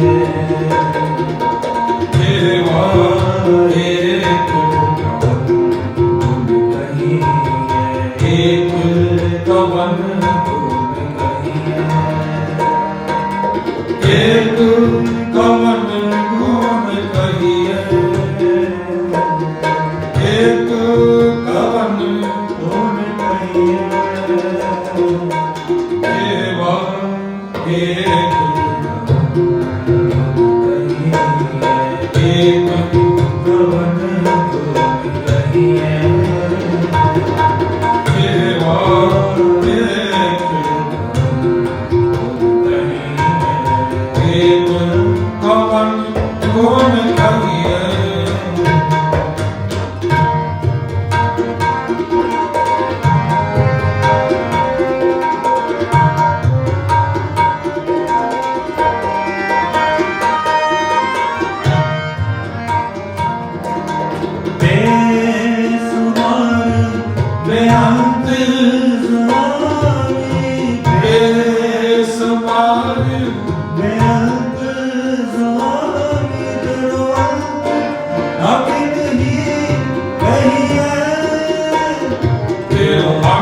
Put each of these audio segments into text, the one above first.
Yeah.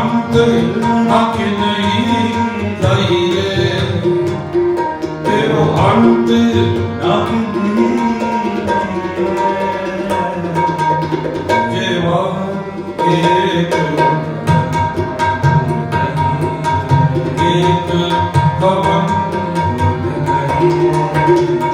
Haktır hak değil gayrı Pero haktır hak değil Cevap gerek Gerek kapan Gerek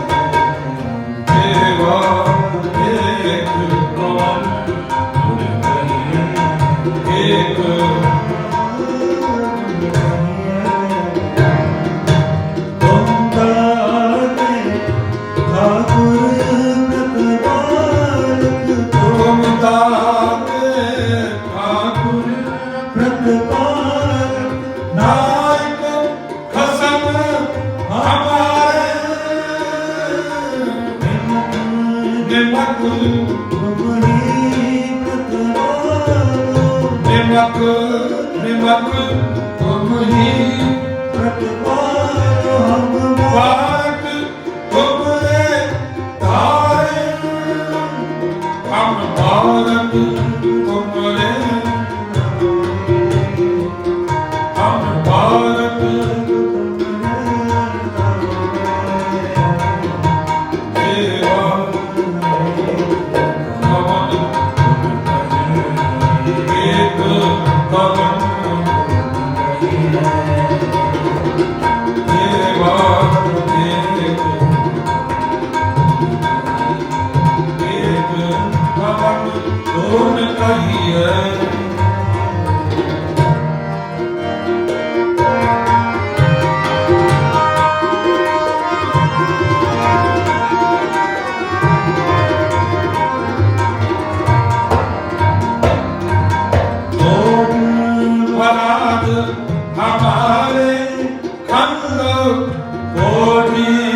comigo.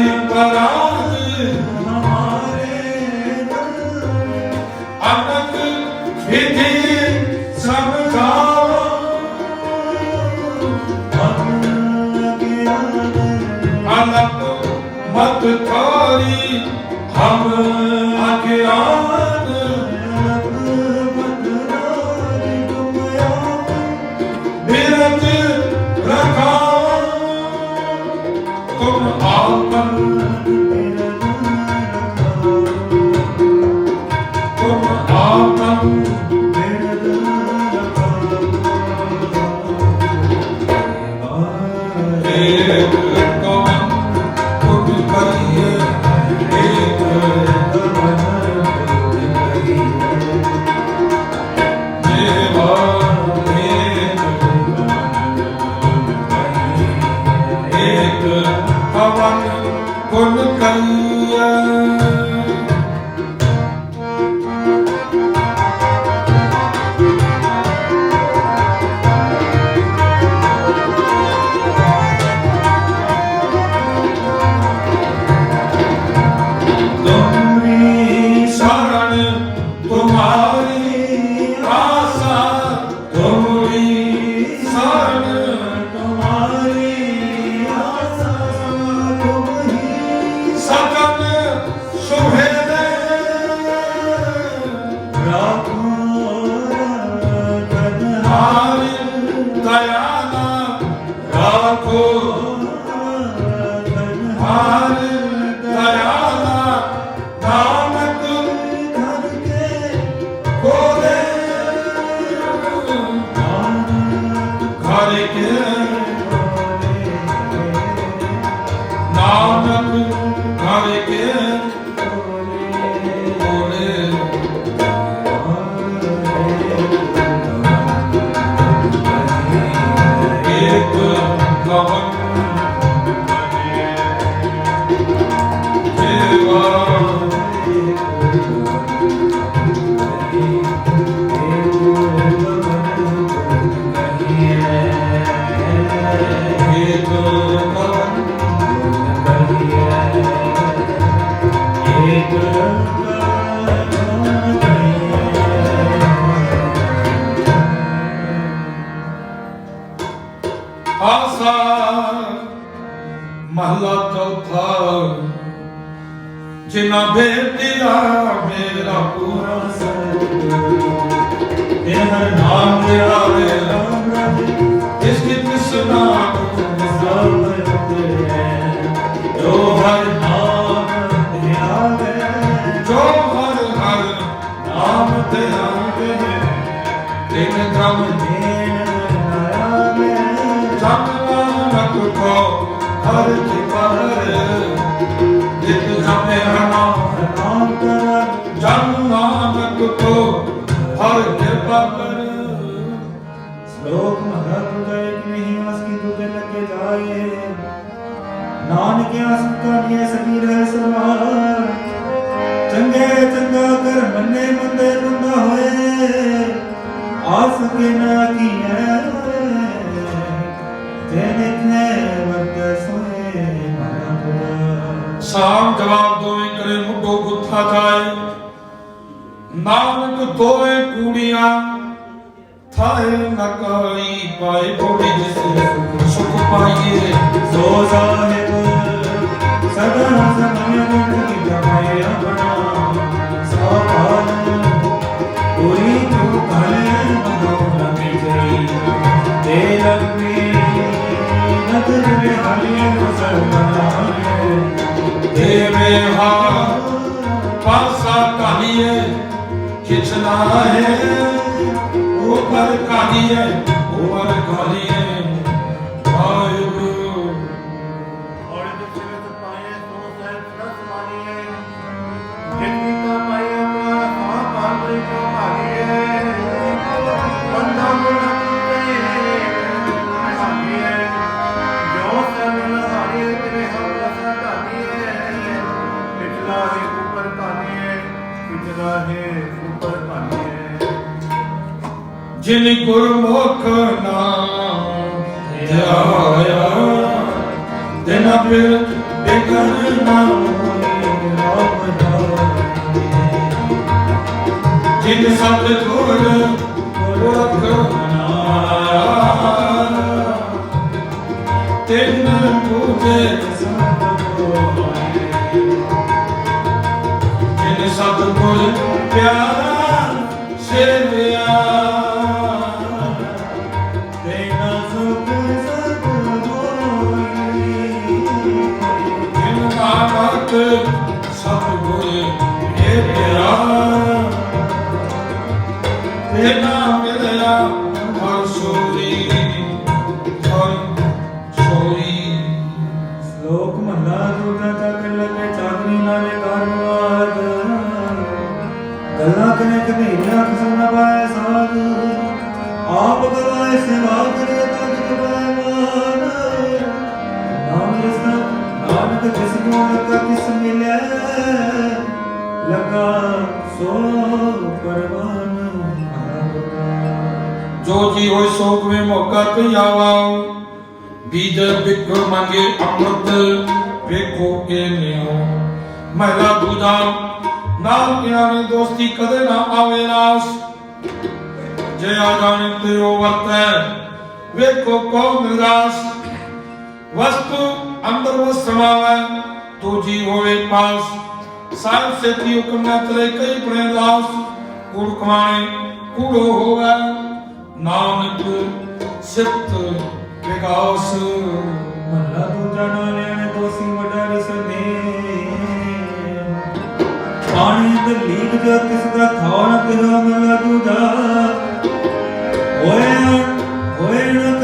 Amen. ਜਿਨਾ ਬੇਟਿਆ ਮੇਰਾ ਪੂਰਾ ਤੇ ਹਰ ਨਾਮ ਦੇ ਆਵੇ ਰਾਮ ਰਾਮ ਇਸ ਕੀ ਤ੍ਰਿਸ਼ਨਾ ਸਭ ਤੇਰੇ ਜੋ ਹਰ ਨਾਮ ਤੇ ਆਵੇ, ਜੋ ਹਰ ਹਰ ਨਾਮ ਤੇ ਆਵੇ, ਤਿਨ ਗ੍ਰਮ ਦੇਨ ਆਵੇ ਜਪ ਨਾਨਕ ਕੋ ਹਰ ਜਾਏ ਨਾਨਕ ਆਸ ਕਾਨੀਏ ਸਕੀ ਸਰਵਾਰ ਚੰਗੇ ਚੰਗਾ ਕਰ ਮੰਨੇ ਮੰਦੇ ਬੰਦਾ ਹੋਏ। ਆਸ ਕੇ ਨਾ ਕੀਐ। ਜੇਨੇ ਕਨੇ ਵਰਤ ਸੋਏ ਮਹਲਾ ਸਾਮ ਜਵਾਬ ਦੋਵੇਂ ਕਰੇ ਮੁੱਢੋ ਗੁੱਥਾ ਜਾਏ ਨਾਨਕ ਦੋਵੇਂ ਕੂੜੀਆਂ ਥਾਏ ਨਕਾਈ ਪਾਏ ਬੋੜੀ ਜਿਸ ਸੁਖ ਪਾਈਏ। ਸੋ ਸਾਹਿਬ, ਸਦਾ ਸਮਯ ਗੁਣ ਜਮਾਏ ਆਪਣਾ। ਸੋਭਾਨ ਪੂਰੀ ਤੂੰ ਕਲੇ ਮਨੋ ਲਗੇ ਜਈ ਤੇ ਲਗਨੇ ਨਦਰ ਮੇ ਹਲਿਏ ਸਰਬਨਾਏ ਦੇਵੇ ਹਾ ਪਾਸਾ ਕਾਲੀਏ ਖਿਚਣਾ ਹੈ ਉਹ ਪਰ ਕਾਲੀਏ ਉਹ ਜਿਨ ਗੁਰਮੁਖ ਨਾਮ ਧਿਆਇਆ, ਤਿਨ ਫਿਰ ਬਿਗਨ ਨਾ ਜਿਨ ਸਤ ਗੁਰ ਗੁਰਖ ਤਿਨ ਪੂਜੇ ਜਿਨ ਸਤ ਗੁਰ ਪਿਆਰਾ, ਸੇਵਿਆ ਕਾਰਵਾਦ ਗੱਲਾਂ ਕਨੇ ਕਨੇਰੀਆਂ ਕਿਸਮ ਨਾ ਪਾਏ ਸਾਧ ਆਪ ਗਵਾਏ ਸੇਵਾ ਕਰੇ ਤਖਤ ਬੈਮਾਨ ਨਾਮ ਰਸਨਾ ਨਾਨਕ ਜਿਸ ਨੂੰ ਲੱਗਾ ਕਿਸ ਮਿਲਿਆ ਲੱਗਾ ਜੋ ਜੀ ਹੋਇ ਸੋਕ ਮੇ ਮੌਕਾ ਤੇ ਆਵਾ ਬੀਜ ਬਿਕ ਮੰਗੇ ਅੰਮ੍ਰਿਤ, ਵੇਖੋ ਕੇ ਨਿਓ ਮਹਿਲਾ ਦੂਜਾ ਨਾਲ ਕਿਆ ਨੇ, ਦੋਸਤੀ ਕਦੇ ਨਾ ਆਵੇ ਨਾਸ ਜੇ ਆ ਜਾਣੇ ਤੇ ਉਹ ਵਰਤੈ, ਵੇਖੋ ਕੋ ਨਿਰਾਸ। ਵਸਤੂ ਅੰਦਰ ਵਸ ਸਮਾਵੈ ਤੋ ਜੀ ਹੋਵੇ ਪਾਸ। ਸਾਹਿਬ ਸੇਤੀ ਹੁਕਮ ਨਾ ਚਲੇ ਕਈ ਪ੍ਰੇ ਲਾਸ ਕੂੜ ਕਮਾਣੇ ਕੂੜੋ ਹੋਵੇ। ਨਾਨਕ ਸਿਫਤ ਵਿਗਾਸ ਮਹਲਾ ਦੂਜਾ ਨਾ ਲੈਣ ਦੋਸੀ ਵਡਾ ਰਸਨੇ। ਪਾਣੀ ਤੇ ਲੀਨ ਜਾ ਕਿਸ ਤਰ੍ਹਾਂ ਖਾਣ ਤੇ ਨਾ ਮਹਲਾ ਦੂਜਾ। ਹੋਏ ਹੋਏ ਨਾ